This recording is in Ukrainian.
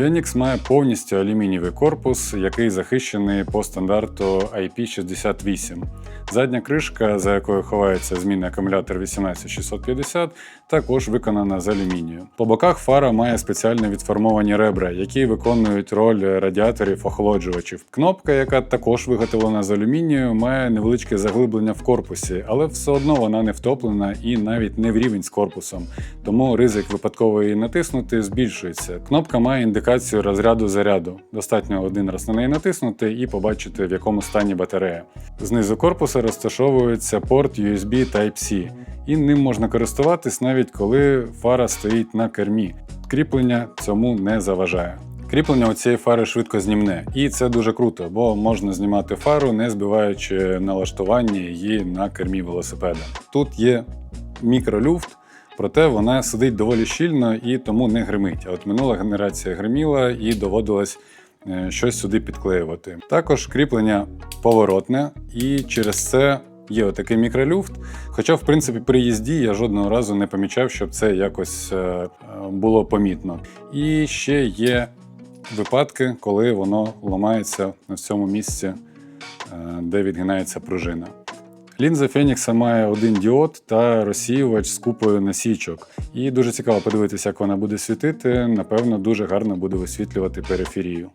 Phoenix має повністю алюмінієвий корпус, який захищений по стандарту IP68. Задня кришка, за якою ховається змінний акумулятор 18650, також виконана з алюмінію. По боках фара має спеціально відформовані ребра, які виконують роль радіаторів охолоджувачів. Кнопка, яка також виготовлена з алюмінію, має невеличке заглиблення в корпусі, але все одно вона не втоплена і навіть не в рівень з корпусом, тому ризик випадково її натиснути збільшується. Кнопка має індикацію розряду заряду. Достатньо один раз на неї натиснути і побачити, в якому стані батарея. Знизу корпуса розташовується порт USB Type-C, і ним можна користуватись навіть коли фара стоїть на кермі. Кріплення цьому не заважає. Кріплення у цієї фари швидко знімне, і це дуже круто, бо можна знімати фару, не збиваючи налаштування її на кермі велосипеда. Тут є мікролюфт, проте вона сидить доволі щільно і тому не гримить. А от минула генерація гриміла і доводилось е, щось сюди підклеювати. Також кріплення поворотне, і через це є отакий мікролюфт. Хоча, в принципі, при їзді я жодного разу не помічав, щоб це якось е, було помітно. І ще є випадки, коли воно ламається на цьому місці, е, де відгинається пружина. Лінза Фенікса має один діод та розсіювач з купою насічок. І дуже цікаво подивитися, як вона буде світити. Напевно, дуже гарно буде висвітлювати периферію.